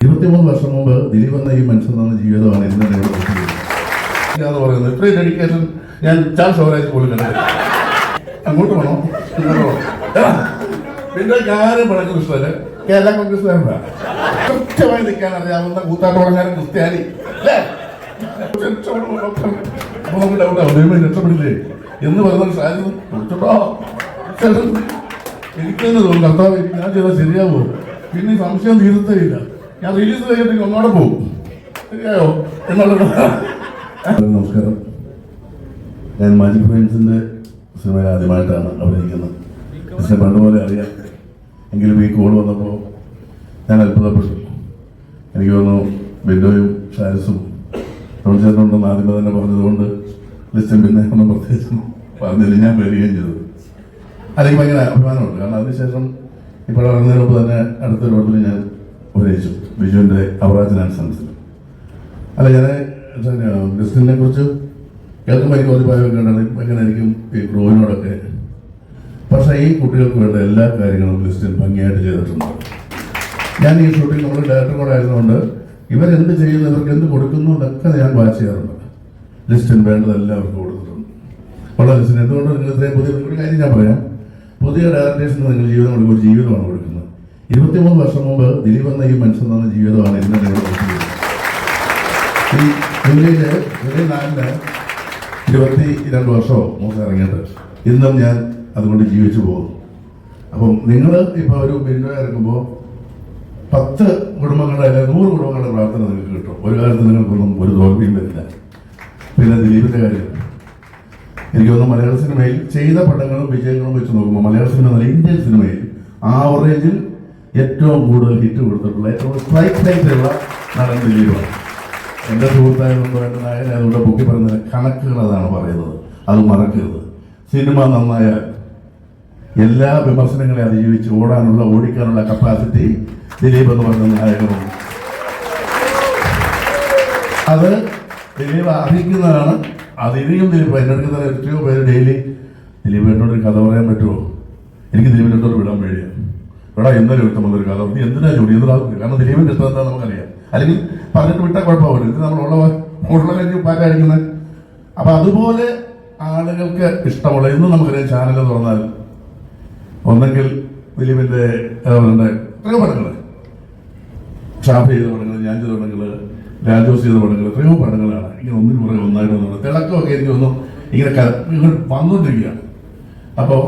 ഇരുപത്തിമൂന്ന് വർഷം മുമ്പ് ദിലീപ് എന്ന ഈ മനുഷ്യൻ തന്ന ജീവിതമാണ് ഇന്ന് എന്നെ പറയുന്നത് ഇത്രയും ഡെഡിക്കേഷൻ ഞാൻ ചാൻസ് സ്വരാജ് പോലും അങ്ങോട്ട് എടാ, പിന്നെ ഞാനും പഴക്കം ഇഷ്ടമല്ല കേരള കോൺഗ്രസ് കൃത്യമായി നിൽക്കാൻ അറിയാവുന്ന കൂത്താട്ടോളങ്ങാരൻ ക്രിസ്ത്യാനി. അപ്പൊ നമുക്ക് ഡൗട്ട് ആവും. രക്ഷപ്പെടില്ലേ? എന്ന് പറയുന്ന സാധ്യത കൊടുത്തിട്ടോ? എനിക്കെന്ന് തോന്നുന്നു? കർത്താവ് ഞാൻ ചെയ്താൽ ശരിയാവോ പിന്നെ സംശയം തീരുത്തേ ഇല്ല. ഞാൻ റിലീസ് ചെയ്തിട്ട് ഒന്നോടെ പോകും. എന്നുള്ളത് നമസ്കാരം. ഞാൻ മാജിക് ഫ്രണ്ട്സിന്റെ സിനിമയിൽ ആദ്യമായിട്ടാണ് അഭിനയിക്കുന്നത് പക്ഷെ പണ്ടുപോലെ അറിയാം. എങ്കിലും ഈ കോൾ വന്നപ്പോൾ ഞാൻ അത്ഭുതപ്പെട്ടു. എനിക്ക് തോന്നുന്നു ബിൻഡോയും ഷാരിസും പ്രൊഡ്യൂസറിനുണ്ടെന്ന് ആദ്യമേ തന്നെ പറഞ്ഞതുകൊണ്ട് ലിസ്റ്റും പിന്നെ ഒന്നും പ്രത്യേകിച്ചും പറഞ്ഞില്ല. ഞാൻ വരികയും ചെയ്തു. അല്ലെങ്കിൽ ഭയങ്കര അഭിമാനമുണ്ട്. കാരണം അതിനുശേഷം ഇപ്പോൾ ഇറങ്ങുന്നതിന് മുമ്പ് തന്നെ അടുത്തൊരു പടത്തിൽ ഞാൻ അഭിനയിച്ചു ബിജുവിന്റെ അവറാജ് സെൻസിൽ അല്ല ഞാൻ ബിസിനെ കുറിച്ച് കേൾക്കുമ്പോൾ എനിക്ക് ഒരു ഭയം കണ്ടാണ് എങ്ങനെ എനിക്കും ഈ ക്രൂവിനോടൊക്കെ. പക്ഷേ ഈ കുട്ടികൾക്ക് വേണ്ട എല്ലാ കാര്യങ്ങളും ബിസിൻ ഭംഗിയായിട്ട് ചെയ്തിട്ടുണ്ട്. ഞാൻ ഈ ഷൂട്ടിംഗ് നമ്മൾ ഡയറക്ടർ കൂടെ ആയതുകൊണ്ട് ഇവരെന്ത് ചെയ്യുന്നു ഇവർക്ക് എന്ത് കൊടുക്കുന്നു എന്നൊക്കെ ഞാൻ വാച്ച് ചെയ്യാറുണ്ട്. ലിസ്റ്റിൻ വേണ്ടതെല്ലാം അവർക്ക് കൊടുത്തിട്ടുണ്ട്. ഉള്ള ലിസ്റ്റിൻ എന്തുകൊണ്ട് നിങ്ങൾ ഇത്രയും പുതിയ ഒരു കാര്യം ഞാൻ പറയാം. പുതിയ ഡയറക്ടേഴ്സിന് നിങ്ങൾ ജീവിതം കൊടുക്കുമ്പോൾ ഒരു ജീവിതമാണ് കൊടുക്കുന്നത്. ഇരുപത്തിമൂന്ന് വർഷം മുമ്പ് ദിലീപ് എന്ന ഈ മനുഷ്യൻ തന്ന ജീവിതമാണ് ഇന്ന് ഈ ജൂലൈയിൽ ജൂലൈ നാലിന് ഇരുപത്തി രണ്ട് വർഷമോ മൂന്ന് ഇറങ്ങിയിട്ട് ഇന്നും ഞാൻ അതുകൊണ്ട് ജീവിച്ചു പോകുന്നു. അപ്പം നിങ്ങൾ ഇപ്പോൾ ഒരു ബിൻഡോ ഇറങ്ങുമ്പോൾ പത്ത് കുടുംബങ്ങളുടെ അല്ലെങ്കിൽ നൂറ് കുടുംബങ്ങളുടെ പ്രാർത്ഥന നിങ്ങൾക്ക് കിട്ടും. ഒരു കാലത്ത് നിങ്ങൾക്കൊന്നും ഒരു തോൽവിയും വരില്ല. പിന്നെ ദിലീപിന്റെ കാര്യം. എനിക്ക് മലയാള സിനിമയിൽ ചെയ്ത പടങ്ങളും വിജയങ്ങളും വെച്ച് നോക്കുമ്പോൾ മലയാള സിനിമ ഇന്ത്യൻ സിനിമയിൽ ആവറേജിൽ ഏറ്റവും കൂടുതൽ ഹിറ്റ് കൊടുത്തിട്ടുള്ള ഏറ്റവും സ്ട്രൈക്ക് റേറ്റുള്ള നടൻ ദിലീപാണ്. എന്റെ സുഹൃത്തായതുകൊണ്ട് വേണ്ട അതുകൊണ്ട് പൊക്കി പറയുന്ന കണക്കുകൾ അതാണ് പറയുന്നത്. അത് മറക്കരുത്. സിനിമ നന്നായാൽ എല്ലാ വിമർശനങ്ങളെ അതിജീവിച്ച് ഓടാനുള്ള ഓടിക്കാനുള്ള കപ്പാസിറ്റി ദിലീപ് എന്ന് പറയുന്ന നായകനുണ്ട്. അത് ദിലീപ് അറിയിക്കുന്നതാണ് അത് ദിലീപ് എന്റെ അടുത്ത് തന്നെ എത്രയോ പേര് ഡെയിലി ദിലീപ് എന്നോട് കഥ പറയാൻ പറ്റുമോ? എനിക്ക് ദിലീപിനോട് വിടാൻ പേടിയാണ്. എടാ ഒരുത്തം ഒരു കഥ. നീ എന്തിനാ ജോലി എന്തിനാ കാരണം ദിലീപിന്റെ ഇഷ്ടം എന്താ നമുക്കറിയാം. അല്ലെങ്കിൽ പറഞ്ഞിട്ട് വിട്ടാൽ കുഴപ്പമില്ല ഇത് നമ്മളുള്ള ഉള്ള കാര്യം പാറ്റടിക്കുന്നത് അപ്പൊ അതുപോലെ ആളുകൾക്ക് ഇഷ്ടമുള്ള ഇന്ന് നമുക്കറിയാം ചാനൽ തുറന്നാൽ ഒന്നെങ്കിൽ ദിലീപിന്റെ എത്രയോ പടങ്ങൾ ഷാഫി ചെയ്ത പടങ്ങൾ ഞാൻ ചെയ്ത പടങ്ങൾ രാജോസ് ചെയ്ത പടങ്ങൾ എത്രയോ പടങ്ങളാണ്. ഇങ്ങനെ ഒന്നിന് പുറകെ ഒന്നായിട്ട് വന്നു തിളക്കമൊക്കെ എനിക്ക് ക- ഇങ്ങനെ വന്നുകൊണ്ടിരിക്കുകയാണ് അപ്പോൾ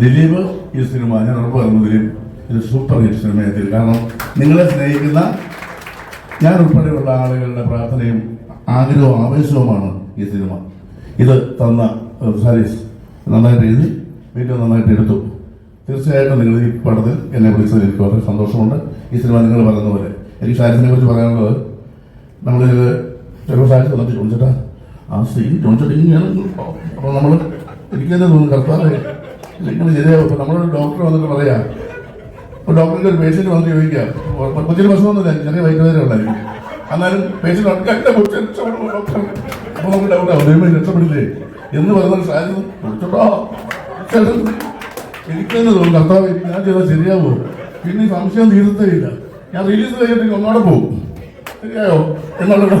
ദിലീപ് ഈ സിനിമ ഞാൻ ഉറപ്പ് പറഞ്ഞു ദിലീപ് ഇത് സൂപ്പർ ഹിറ്റ് സിനിമയെത്തി കാരണം നിങ്ങളെ സ്നേഹിക്കുന്ന ഞാൻ ഉൾപ്പെടെയുള്ള ആളുകളുടെ പ്രാർത്ഥനയും ആഗ്രഹവും ആവേശവുമാണ് ഈ സിനിമ ഇത് തന്ന സാരീസ് നന്നായിട്ട് എഴുതി വീണ്ടും നന്നായിട്ട് എടുത്തു. തീർച്ചയായിട്ടും നിങ്ങൾ ഈ പടത്തിൽ എന്നെ വിളിച്ചതിൽ എനിക്ക് വളരെ സന്തോഷമുണ്ട്. ഈ സിനിമ നിങ്ങൾ പറയുന്ന പോലെ. എനിക്ക് സാരീസിനെ കുറിച്ച് പറയാനുള്ളത് നമ്മൾ ചിലപ്പോൾ സാരീസ് വന്നിട്ട് ചോദിച്ചിട്ടാ ആ സീൻ ചോദിച്ചിട്ട് ഇങ്ങനെയാണ് അപ്പോൾ നമ്മൾ എനിക്ക് തന്നെ തോന്നുന്നു കർത്താവ് നിങ്ങൾ ശരിയാവും. നമ്മളൊരു ഡോക്ടർ വന്നിട്ട് പറയാം ഇപ്പോൾ ഡോക്ടറിന്റെ ഒരു പേഷ്യന്റ് വന്ന് ചോദിക്കാം കൊച്ചിന് പ്രശ്നമൊന്നുമില്ല ചെറിയ വൈകുന്നേരം ഉണ്ടായിരിക്കും. എന്നാലും പേഷ്യന്റ് അപ്പോൾ നമുക്ക് ഡൗട്ട് ആവും ദൈവമേ രക്ഷപ്പെടില്ലേ? എന്ന് പറയുന്ന സാധ്യത എനിക്കെന്ന് എനിക്ക് തന്നെ തോന്നുന്നു കർത്താവ് ഞാൻ ചെയ്താൽ ശരിയാവോ? പിന്നെ സംശയം തീരത്തേ ഇല്ല. ഞാൻ റിലീസ് കഴിഞ്ഞിട്ട് ഒന്നോടെ പോകും. ശരിയായോ? എന്നുള്ളത്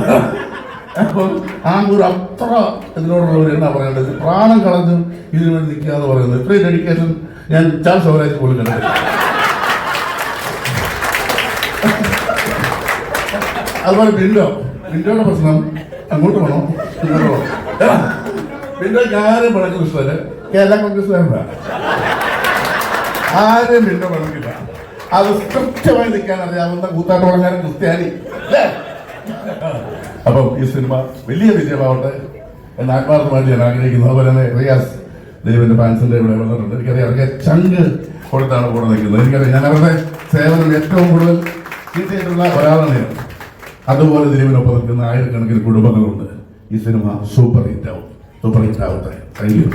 അപ്പോൾ ആ ഒരു അത്ര ഇതിനോടുള്ളവർ എന്നാ പറയേണ്ടത്. പ്രാണം കളഞ്ഞ് ഇതിനു വേണ്ടി നിൽക്കുക എന്ന് പറയുന്നത്. ഇത്രയും ഡെഡിക്കേഷൻ ഞാൻ ചാൾസ് സ്വരാജ് പോലും കണ്ടിട്ടില്ല. അതുപോലെ വിൻഡോ വിൻഡോയുടെ പ്രശ്നം അങ്ങോട്ട് പോകണം ഇങ്ങോട്ട് വേണോ എടാ, വിൻഡോയ്ക്ക് ആരും പഴക്കം ഇഷ്ടമല്ല കേരള കോൺഗ്രസ് ആരും വിൻഡോ പഴക്കില്ല അത് കൃത്യമായി നിൽക്കാൻ അറിയാവുന്ന കൂത്താട്ടോളങ്ങാരൻ ക്രിസ്ത്യാനി. അല്ലേ അപ്പം ഈ സിനിമ വലിയ വിജയമാവട്ടെ എന്ന് ആത്മാർത്ഥമായിട്ട് ഞാൻ ആഗ്രഹിക്കുന്നു. അതുപോലെ തന്നെ റിയാസ് ദൈവന്റെ ഫാൻസിന്റെ ഇവിടെ വന്നിട്ടുണ്ട്. എനിക്കറിയാം അവർക്ക് ചങ്ക് കൊടുത്താണ് കൂടെ നിൽക്കുന്നത്. എനിക്കറിയാം ഞാൻ അവരുടെ സേവനം ഏറ്റവും കൂടുതൽ ചെയ്തിട്ടുള്ള ഒരാളാണ് ഞാൻ. അതുപോലെ ദിലീപിനൊപ്പം നിൽക്കുന്ന ആയിരക്കണക്കിന് കുടുംബങ്ങളുണ്ട്. ഈ സിനിമ സൂപ്പർ ഹിറ്റ് ആവും സൂപ്പർ ഹിറ്റ് ആവട്ടെ താങ്ക് യു